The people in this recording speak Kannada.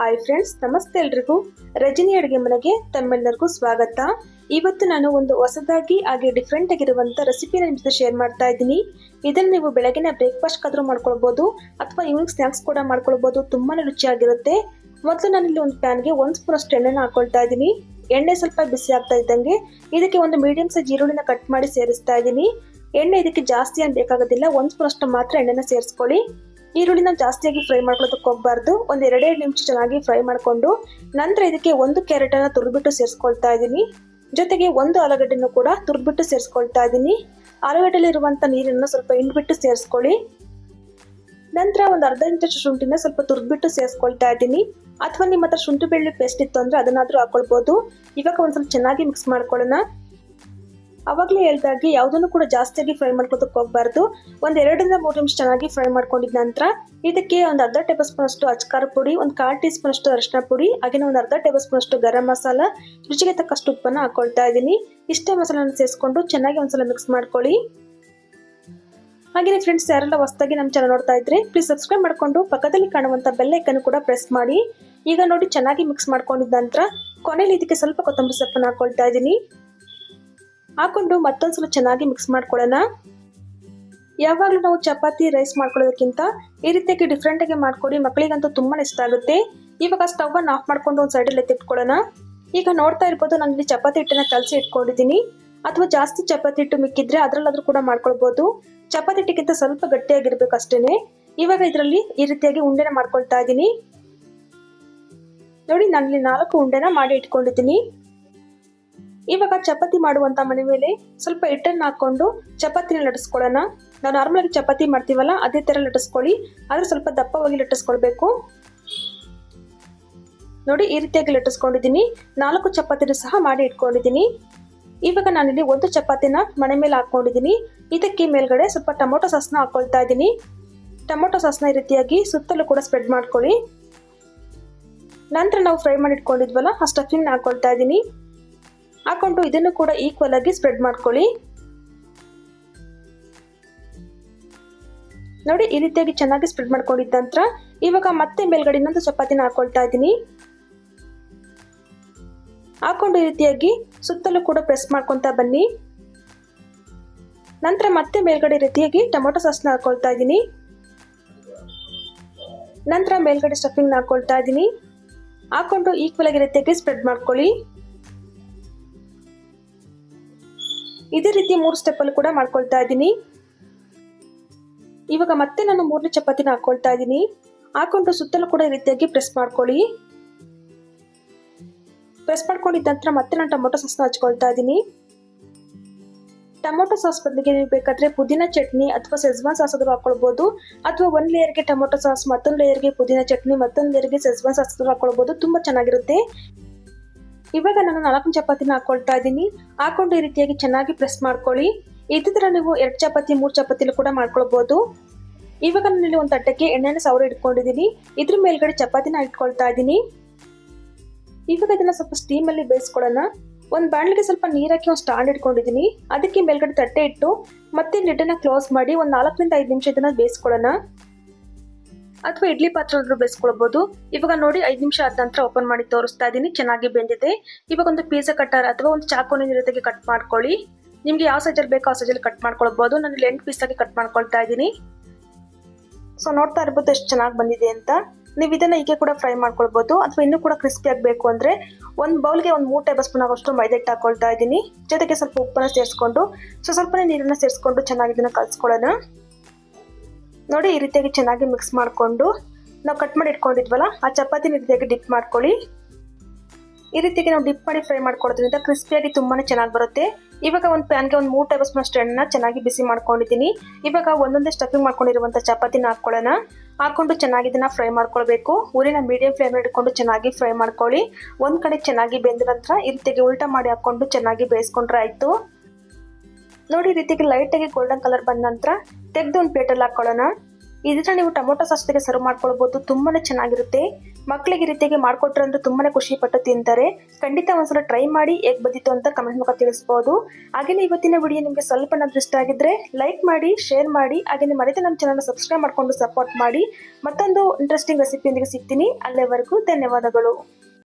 ಹಾಯ್ ಫ್ರೆಂಡ್ಸ್ ನಮಸ್ತೆ ಎಲ್ರಿಗೂ. ರಜನಿ ಅಡುಗೆ ಮನೆಗೆ ತಮ್ಮೆಲ್ಲರಿಗೂ ಸ್ವಾಗತ. ಇವತ್ತು ನಾನು ಒಂದು ಹೊಸದಾಗಿ ಹಾಗೆ ಡಿಫ್ರೆಂಟ್ ಆಗಿರುವಂತ ರೆಸಿಪಿನ ಜೊತೆ ಶೇರ್ ಮಾಡ್ತಾ ಇದ್ದೀನಿ. ಇದನ್ನ ನೀವು ಬೆಳಗಿನ ಬ್ರೇಕ್ಫಾಸ್ಟ್ ಆದರೂ ಮಾಡ್ಕೊಳ್ಬಹುದು ಅಥವಾ ಈವ್ನಿಂಗ್ ಸ್ನ್ಯಾಕ್ಸ್ ಕೂಡ ಮಾಡ್ಕೊಳ್ಬೋದು, ತುಂಬಾನೇ ರುಚಿಯಾಗಿರುತ್ತೆ. ಮೊದಲು ನಾನು ಇಲ್ಲಿ ಒಂದು ಪ್ಯಾನ್ಗೆ ಒಂದು ಸ್ಪೂನ್ ಅಷ್ಟು ಎಣ್ಣೆನ ಹಾಕೊಳ್ತಾ ಇದ್ದೀನಿ. ಎಣ್ಣೆ ಸ್ವಲ್ಪ ಬಿಸಿ ಆಗ್ತಾ ಇದ್ದಂಗೆ ಇದಕ್ಕೆ ಒಂದು ಮೀಡಿಯಂ ಸೈಜ್ ಈರುಳ್ಳಿನ ಕಟ್ ಮಾಡಿ ಸೇರಿಸ್ತಾ ಇದ್ದೀನಿ. ಎಣ್ಣೆ ಇದಕ್ಕೆ ಜಾಸ್ತಿ ಏನು ಬೇಕಾಗೋದಿಲ್ಲ, ಒಂದು ಸ್ಪೂನ್ ಅಷ್ಟು ಮಾತ್ರ ಎಣ್ಣೆನ ಸೇರಿಸ್ಕೊಳ್ಳಿ. ಈರುಳ್ಳಿನ ಜಾಸ್ತಿಯಾಗಿ ಫ್ರೈ ಮಾಡ್ಕೊಳ್ಳೋದಕ್ಕೆ ಹೋಗಬಾರ್ದು. ಒಂದು ಎರಡೆರಡು ನಿಮಿಷ ಚೆನ್ನಾಗಿ ಫ್ರೈ ಮಾಡಿಕೊಂಡು ನಂತರ ಇದಕ್ಕೆ ಒಂದು ಕ್ಯಾರೆಟನ್ನು ತುರ್ಬಿಟ್ಟು ಸೇರಿಸ್ಕೊಳ್ತಾ ಇದ್ದೀನಿ ಜೊತೆಗೆ ಒಂದು ಆಲೂಗಡ್ಡೆನೂ ಕೂಡ ತುರುಬಿಟ್ಟು ಸೇರಿಸ್ಕೊಳ್ತಾ ಇದ್ದೀನಿ ಆಲೂಗಡ್ಡೆಲಿರುವಂಥ ನೀರನ್ನು ಸ್ವಲ್ಪ ಹಿಂಡ್ಬಿಟ್ಟು ಸೇರಿಸ್ಕೊಳ್ಳಿ. ನಂತರ ಒಂದು ಅರ್ಧ ಇಂಚು ಶುಂಠಿನ ಸ್ವಲ್ಪ ತುರಿದ್ಬಿಟ್ಟು ಸೇರಿಸ್ಕೊಳ್ತಾ ಇದ್ದೀನಿ ಅಥವಾ ನಿಮ್ಮ ಹತ್ರ ಶುಂಠಿ ಬೆಳ್ಳುಳ್ಳಿ ಪೇಸ್ಟ್ ಇತ್ತು ಅಂದರೆ ಅದನ್ನಾದರೂ ಹಾಕೊಳ್ಬೋದು. ಇವಾಗ ಒಂದು ಸ್ವಲ್ಪ ಚೆನ್ನಾಗಿ ಮಿಕ್ಸ್ ಮಾಡ್ಕೊಳ್ಳೋಣ. ಅವಾಗಲೇ ಹೇಳ್ದಾಗೆ ಯಾವುದನ್ನು ಕೂಡ ಜಾಸ್ತಿಯಾಗಿ ಫ್ರೈ ಮಾಡ್ಕೋದಕ್ಕೆ ಹೋಗಬಾರ್ದು. ಒಂದು ಎರಡರಿಂದ ಮೂರು ನಿಮಿಷ ಚೆನ್ನಾಗಿ ಫ್ರೈ ಮಾಡ್ಕೊಂಡಿದ ನಂತರ ಇದಕ್ಕೆ ಒಂದು ಅರ್ಧ ಟೇಬಲ್ ಸ್ಪೂನ್ ಅಷ್ಟು ಪುಡಿ, ಒಂದು ಕಾಲು ಟೀ ಸ್ಪೂನ್ ಅಷ್ಟು ಅರಿಶಿನ ಪುಡಿ ಹಾಗೆ ಒಂದು ಅರ್ಧ ಟೇಬಲ್ ಸ್ಪೂನ್ ಅಷ್ಟು ಗರಂ ಮಸಾಲ, ರುಚಿಗೆ ತಕ್ಕಷ್ಟು ಉಪ್ಪನ್ನು ಹಾಕೊಳ್ತಾ ಇದ್ದೀನಿ. ಇಷ್ಟೇ ಮಸಾಲನ ಸೇರಿಸ್ಕೊಂಡು ಚೆನ್ನಾಗಿ ಒಂದ್ಸಲ ಮಿಕ್ಸ್ ಮಾಡ್ಕೊಳ್ಳಿ. ಹಾಗೆಯೇ ಫ್ರೆಂಡ್ಸ್ ಯಾರೆಲ್ಲ ಹೊಸದಾಗಿ ನಮ್ಮ ಚಾನಲ್ ನೋಡ್ತಾ ಇದ್ರೆ ಪ್ಲೀಸ್ ಸಬ್ಸ್ಕ್ರೈಬ್ ಮಾಡಿಕೊಂಡು ಪಕ್ಕದಲ್ಲಿ ಕಾಣುವಂಥ ಬೆಲ್ಲೈಕನ್ನು ಕೂಡ ಪ್ರೆಸ್ ಮಾಡಿ. ಈಗ ನೋಡಿ ಚೆನ್ನಾಗಿ ಮಿಕ್ಸ್ ಮಾಡ್ಕೊಂಡಿದ್ದ ನಂತರ ಕೊನೆಯಲ್ಲಿ ಇದಕ್ಕೆ ಸ್ವಲ್ಪ ಕೊತ್ತಂಬರಿ ಸೊಪ್ಪನ್ನು ಹಾಕೊಳ್ತಾ ಇದ್ದೀನಿ. ಹಾಕೊಂಡು ಮತ್ತೊಂದ್ಸಲ ಚೆನ್ನಾಗಿ ಮಿಕ್ಸ್ ಮಾಡ್ಕೊಳ್ಳೋಣ. ಯಾವಾಗಲೂ ನಾವು ಚಪಾತಿ ರೈಸ್ ಮಾಡ್ಕೊಳ್ಳೋದಕ್ಕಿಂತ ಈ ರೀತಿಯಾಗಿ ಡಿಫ್ರೆಂಟಾಗಿ ಮಾಡ್ಕೊಡಿ ಮಕ್ಕಳಿಗಂತೂ ತುಂಬಾ ಇಷ್ಟ ಆಗುತ್ತೆ. ಇವಾಗ ಸ್ಟವ್ವನ್ನು ಆಫ್ ಮಾಡ್ಕೊಂಡು ಒಂದು ಸೈಡಲ್ಲಿ ಎತ್ತಿಟ್ಕೊಳ್ಳೋಣ. ಈಗ ನೋಡ್ತಾ ಇರ್ಬೋದು ನಾನು ಇಲ್ಲಿ ಚಪಾತಿ ಹಿಟ್ಟನ್ನ ಕಲಸಿ ಇಟ್ಕೊಂಡಿದ್ದೀನಿ. ಅಥವಾ ಜಾಸ್ತಿ ಚಪಾತಿ ಹಿಟ್ಟು ಮಿಕ್ಕಿದ್ರೆ ಅದರಲ್ಲಾದ್ರೂ ಕೂಡ ಮಾಡ್ಕೊಳ್ಬೋದು. ಚಪಾತಿ ಹಿಟ್ಟಿಗಿಂತ ಸ್ವಲ್ಪ ಗಟ್ಟಿಯಾಗಿರ್ಬೇಕು ಅಷ್ಟೇನೆ. ಇವಾಗ ಇದರಲ್ಲಿ ಈ ರೀತಿಯಾಗಿ ಉಂಡೆನ ಮಾಡ್ಕೊಳ್ತಾ ಇದ್ದೀನಿ. ನೋಡಿ ನಾನಿಲ್ಲಿ ನಾಲ್ಕು ಉಂಡೆನ ಮಾಡಿ ಇಟ್ಕೊಂಡಿದ್ದೀನಿ. ಇವಾಗ ಚಪಾತಿ ಮಾಡುವಂತ ಮನೆ ಮೇಲೆ ಸ್ವಲ್ಪ ಹಿಟ್ಟನ್ನು ಹಾಕೊಂಡು ಚಪಾತಿನ ಲಟ್ಟಿಸ್ಕೊಳ್ಳೋಣ. ನಾವು ನಾರ್ಮಲ್ ಆಗಿ ಚಪಾತಿ ಮಾಡ್ತೀವಲ್ಲ, ಅದೇ ತರ ಲಟ್ಟಿಸ್ಕೊಳ್ಳಿ. ಆದರೆ ಸ್ವಲ್ಪ ದಪ್ಪವಾಗಿ ಲಟ್ಟಿಸ್ಕೊಳ್ಬೇಕು. ನೋಡಿ, ಈ ರೀತಿಯಾಗಿ ಲಟ್ಟಿಸ್ಕೊಂಡಿದ್ದೀನಿ. ನಾಲ್ಕು ಚಪಾತಿನ ಸಹ ಮಾಡಿ ಇಟ್ಕೊಂಡಿದ್ದೀನಿ. ಇವಾಗ ನಾನಿಲ್ಲಿ ಒಂದು ಚಪಾತಿನ ಮನೆ ಮೇಲೆ ಹಾಕೊಂಡಿದ್ದೀನಿ. ಇದಕ್ಕೆ ಮೇಲ್ಗಡೆ ಸ್ವಲ್ಪ ಟೊಮೊಟೊ ಸಾಸ್ನ ಹಾಕೊಳ್ತಾ ಇದ್ದೀನಿ. ಟೊಮೊಟೊ ಸಾಸ್ನ ಈ ರೀತಿಯಾಗಿ ಸುತ್ತಲೂ ಕೂಡ ಸ್ಪ್ರೆಡ್ ಮಾಡ್ಕೊಳ್ಳಿ. ನಂತರ ನಾವು ಫ್ರೈ ಮಾಡಿ ಇಟ್ಕೊಂಡಿದ್ವಲ್ಲ, ಆ ಸ್ಟಫಿಂಗ್ನ ಹಾಕೊಳ್ತಾ ಇದ್ದೀನಿ. ಹಾಕೊಂಡು ಇದನ್ನು ಕೂಡ ಈಕ್ವಲ್ ಆಗಿ ಸ್ಪ್ರೆಡ್ ಮಾಡ್ಕೊಳ್ಳಿ. ನೋಡಿ, ಈ ರೀತಿಯಾಗಿ ಚೆನ್ನಾಗಿ ಸ್ಪ್ರೆಡ್ ಮಾಡ್ಕೊಂಡಿದ್ದ ನಂತರ ಇವಾಗ ಮತ್ತೆ ಮೇಲ್ಗಡೆ ಇನ್ನೊಂದು ಚಪಾತಿನ ಹಾಕೊಳ್ತಾ ಇದ್ದೀನಿ. ಹಾಕೊಂಡು ಈ ರೀತಿಯಾಗಿ ಸುತ್ತಲೂ ಕೂಡ ಪ್ರೆಸ್ ಮಾಡ್ಕೊತಾ ಬನ್ನಿ. ನಂತರ ಮತ್ತೆ ಮೇಲ್ಗಡೆ ರೀತಿಯಾಗಿ ಟೊಮೊಟೊ ಸಾಸ್ನ ಹಾಕೊಳ್ತಾ ಇದ್ದೀನಿ. ನಂತರ ಮೇಲ್ಗಡೆ ಸ್ಟಫಿಂಗ್ನ ಹಾಕೊಳ್ತಾ ಇದ್ದೀನಿ. ಹಾಕೊಂಡು ಈಕ್ವಲ್ ಆಗಿ ರೀತಿಯಾಗಿ ಸ್ಪ್ರೆಡ್ ಮಾಡ್ಕೊಳ್ಳಿ. ಇದೇ ರೀತಿ ಮೂರು ಸ್ಟೆಪ್ಪಲ್ಲಿ ಕೂಡ ಮಾಡ್ಕೊಳ್ತಾ ಇದ್ದೀನಿ. ಇವಾಗ ಮತ್ತೆ ನಾನು ಮೂರನೇ ಚಪಾತಿನ ಹಾಕೊಳ್ತಾ ಇದ್ದೀನಿ. ಹಾಕೊಂಡು ಸುತ್ತಲೂ ಕೂಡ ಈ ರೀತಿಯಾಗಿ ಪ್ರೆಸ್ ಮಾಡ್ಕೊಳ್ಳಿ. ಪ್ರೆಸ್ ಮಾಡ್ಕೊಂಡಿದ್ದ ನಂತರ ಮತ್ತೆ ನಾನು ಟೊಮೊಟೊ ಸಾಸ್ನ ಹಚ್ಕೊಳ್ತಾ ಇದ್ದೀನಿ. ಟೊಮೊಟೊ ಸಾಸ್ ಬದಲಿಗೆ ನೀವು ಬೇಕಾದ್ರೆ ಪುದೀನ ಚಟ್ನಿ ಅಥವಾ ಸೆಜ್ವಾನ್ ಸಾಸ್ ಆದರೂ ಹಾಕೊಳ್ಬೋದು. ಅಥವಾ ಒಂದು ಲೇಯರ್ಗೆ ಟೊಮೊಟೊ ಸಾಸ್ ಮತ್ತೊಂದು ಲೇಯರ್ಗೆ ಪುದೀನ ಚಟ್ನಿ ಮತ್ತೊಂದು ಲೇಯರ್ಗೆ ಸೆಜ್ವಾನ್ ಸಾಸ್ ಆದರೂ ಹಾಕೊಳ್ಬೋದು. ತುಂಬ ಚೆನ್ನಾಗಿರುತ್ತೆ. ಇವಾಗ ನಾನು ನಾಲ್ಕು ಚಪಾತಿನ ಹಾಕೊಳ್ತಾ ಇದ್ದೀನಿ. ಹಾಕೊಂಡು ಈ ರೀತಿಯಾಗಿ ಚೆನ್ನಾಗಿ ಪ್ರೆಸ್ ಮಾಡ್ಕೊಳ್ಳಿ. ಇದೇ ನೀವು ಎರಡು ಚಪಾತಿ, ಮೂರು ಚಪಾತಿಲು ಕೂಡ ಮಾಡ್ಕೊಳ್ಬೋದು. ಇವಾಗ ನಾನಿಲ್ಲಿ ಒಂದು ತಟ್ಟಕ್ಕೆ ಎಣ್ಣೆನ ಸೌರ ಇಟ್ಕೊಂಡಿದ್ದೀನಿ ಇದ್ರ ಮೇಲ್ಗಡೆ ಚಪಾತಿನ ಇಟ್ಕೊಳ್ತಾ ಇದ್ದೀನಿ. ಇವಾಗ ಇದನ್ನ ಸ್ವಲ್ಪ ಸ್ಟೀಮಲ್ಲಿ ಬೇಯಿಸ್ಕೊಳ್ಳೋಣ. ಒಂದು ಬಾಣಲಿಗೆ ಸ್ವಲ್ಪ ನೀರಾಕಿ ಒಂದು ಸ್ಟಾಂಡ್ ಇಟ್ಕೊಂಡಿದ್ದೀನಿ. ಅದಕ್ಕೆ ಮೇಲ್ಗಡೆ ತಟ್ಟೆ ಇಟ್ಟು ಮತ್ತೆ ಲಿಡ್ಡನ್ನ ಕ್ಲೋಸ್ ಮಾಡಿ ಒಂದು ನಾಲ್ಕರಿಂದ ಐದು ನಿಮಿಷ ಇದನ್ನ ಬೇಯಿಸ್ಕೊಳ್ಳೋಣ. ಅಥವಾ ಇಡ್ಲಿ ಪಾತ್ರೆ ಬೇಯಿಸ್ಕೊಳ್ಬೋದು. ಇವಾಗ ನೋಡಿ ಐದು ನಿಮಿಷ ಆದ ನಂತರ ಓಪನ್ ಮಾಡಿ ತೋರಿಸ್ತಾ ಇದ್ದೀನಿ ಚೆನ್ನಾಗಿ ಬೆಂದಿದೆ. ಇವಾಗ ಒಂದು ಪಿಜ್ಜಾ ಕಟ್ಟರ್ ಅಥವಾ ಒಂದು ಚಾಕುನ ಜೊತೆಗೆ ಕಟ್ ಮಾಡ್ಕೊಳ್ಳಿ. ನಿಮ್ಗೆ ಯಾವ ಸೈಜಲ್ಲಿ ಬೇಕೋ ಆ ಸೈಜಲ್ಲಿ ಕಟ್ ಮಾಡ್ಕೊಳ್ಬೋದು. ನಾನು ಎಂಟು ಪೀಸಾಗಿ ಕಟ್ ಮಾಡ್ಕೊಳ್ತಾ ಇದ್ದೀನಿ ಸೊ ನೋಡ್ತಾ ಇರ್ಬೋದು ಎಷ್ಟು ಚೆನ್ನಾಗಿ ಬಂದಿದೆ ಅಂತ. ನೀವು ಇದನ್ನ ಹೀಗೆ ಕೂಡ ಫ್ರೈ ಮಾಡ್ಕೊಳ್ಬೋದು. ಅಥವಾ ಇನ್ನೂ ಕೂಡ ಕ್ರಿಸ್ಪಿ ಆಗಬೇಕು ಅಂದರೆ ಒಂದು ಬೌಲ್ಗೆ ಒಂದು ಮೂರು ಟೇಬಲ್ ಸ್ಪೂನ್ ಆಗೋಷ್ಟು ಮೈದಾ ಹಿಟ್ಟು ಹಾಕೊಳ್ತಾ ಇದ್ದೀನಿ ಜೊತೆಗೆ ಸ್ವಲ್ಪ ಉಪ್ಪನ್ನು ಸೇರಿಸ್ಕೊಂಡು, ಸೊ, ಸ್ವಲ್ಪನೇ ನೀರನ್ನು ಸೇರಿಸ್ಕೊಂಡು ಚೆನ್ನಾಗಿ ಇದನ್ನ ಕಲಿಸ್ಕೊಳ್ಳೋಣ. ನೋಡಿ ಈ ರೀತಿಯಾಗಿ ಚೆನ್ನಾಗಿ ಮಿಕ್ಸ್ ಮಾಡಿಕೊಂಡು ನಾವು ಕಟ್ ಮಾಡಿ ಇಟ್ಕೊಂಡಿದ್ವಲ್ಲ, ಆ ಚಪಾತಿನ ರೀತಿಯಾಗಿ ಡಿಪ್ ಮಾಡ್ಕೊಳ್ಳಿ. ಈ ರೀತಿಯಾಗಿ ನಾವು ಡಿಪ್ ಮಾಡಿ ಫ್ರೈ ಮಾಡ್ಕೊಳ್ಳೋದ್ರಿಂದ ಕ್ರಿಸ್ಪಿಯಾಗಿ ತುಂಬಾ ಚೆನ್ನಾಗಿ ಬರುತ್ತೆ. ಇವಾಗ ಒಂದು ಪ್ಯಾನ್ಗೆ ಒಂದು ಮೂರು ಟೇಬಲ್ ಸ್ಪೂನ್ ಅಷ್ಟು ಎಣ್ಣೆ ಚೆನ್ನಾಗಿ ಬಿಸಿ ಮಾಡ್ಕೊಂಡಿದ್ದೀನಿ. ಇವಾಗ ಒಂದೊಂದೇ ಸ್ಟಫಿಂಗ್ ಮಾಡ್ಕೊಂಡಿರುವಂಥ ಚಪಾತಿನ ಹಾಕ್ಕೊಳ್ಳೋಣ ಹಾಕೊಂಡು ಚೆನ್ನಾಗಿ ಇದನ್ನ ಫ್ರೈ ಮಾಡ್ಕೊಳ್ಬೇಕು. ಊರಿನ ಮೀಡಿಯಂ ಫ್ಲೇಮ್ ಇಟ್ಕೊಂಡು ಚೆನ್ನಾಗಿ ಫ್ರೈ ಮಾಡ್ಕೊಳ್ಳಿ. ಒಂದು ಕಡೆ ಚೆನ್ನಾಗಿ ಬೆಂದ ನಂತರ ಈ ರೀತಿಯಾಗಿ ಉಲ್ಟಾ ಮಾಡಿ ಹಾಕ್ಕೊಂಡು ಚೆನ್ನಾಗಿ ಬೇಯಿಸ್ಕೊಂಡ್ರೆ ಆಯಿತು. ನೋಡಿ ಈ ರೀತಿಯಾಗಿ ಲೈಟಾಗಿ ಗೋಲ್ಡನ್ ಕಲರ್ ಬಂದ ನಂತರ ತೆಗೆದು ಒಂದು ಪ್ಲೇಟಲ್ಲಿ ಹಾಕ್ಕೊಳ್ಳೋಣ ಇದನ್ನ ನೀವು ಟೊಮೊಟೊ ಸಾಸ್ ಸರ್ವ್ ಮಾಡ್ಕೊಳ್ಬೋದು, ತುಂಬಾನೇ ಚೆನ್ನಾಗಿರುತ್ತೆ. ಮಕ್ಕಳಿಗೆ ಈ ರೀತಿಯಾಗಿ ಮಾಡಿಕೊಟ್ರೆ ಅಂದ್ರೆ ತುಂಬಾನೇ ಖುಷಿ ಪಟ್ಟು ತಿಂತಾರೆ. ಖಂಡಿತ ಒಂದ್ಸಲ ಟ್ರೈ ಮಾಡಿ ಹೇಗೆ ಬಂದಿತ್ತು ಅಂತ ಕಮೆಂಟ್ ಮೂಲಕ ತಿಳಿಸಬಹುದು ಹಾಗೇನೆ ಇವತ್ತಿನ ವಿಡಿಯೋ ನಿಮಗೆ ಸ್ವಲ್ಪ ಏನಾದರೂ ಇಷ್ಟ ಆಗಿದ್ರೆ ಲೈಕ್ ಮಾಡಿ ಶೇರ್ ಮಾಡಿ, ಹಾಗೇನೆ ಮರಿತೆ ನಮ್ಮ ಚಾನಲ್ ಸಬ್ಸ್ಕ್ರೈಬ್ ಮಾಡ್ಕೊಂಡು ಸಪೋರ್ಟ್ ಮಾಡಿ. ಮತ್ತೊಂದು ಇಂಟ್ರೆಸ್ಟಿಂಗ್ ರೆಸಿಪಿಯೊಂದಿಗೆ ಸಿಗ್ತೀನಿ. ಅಲ್ಲಿವರೆಗೂ ಧನ್ಯವಾದಗಳು.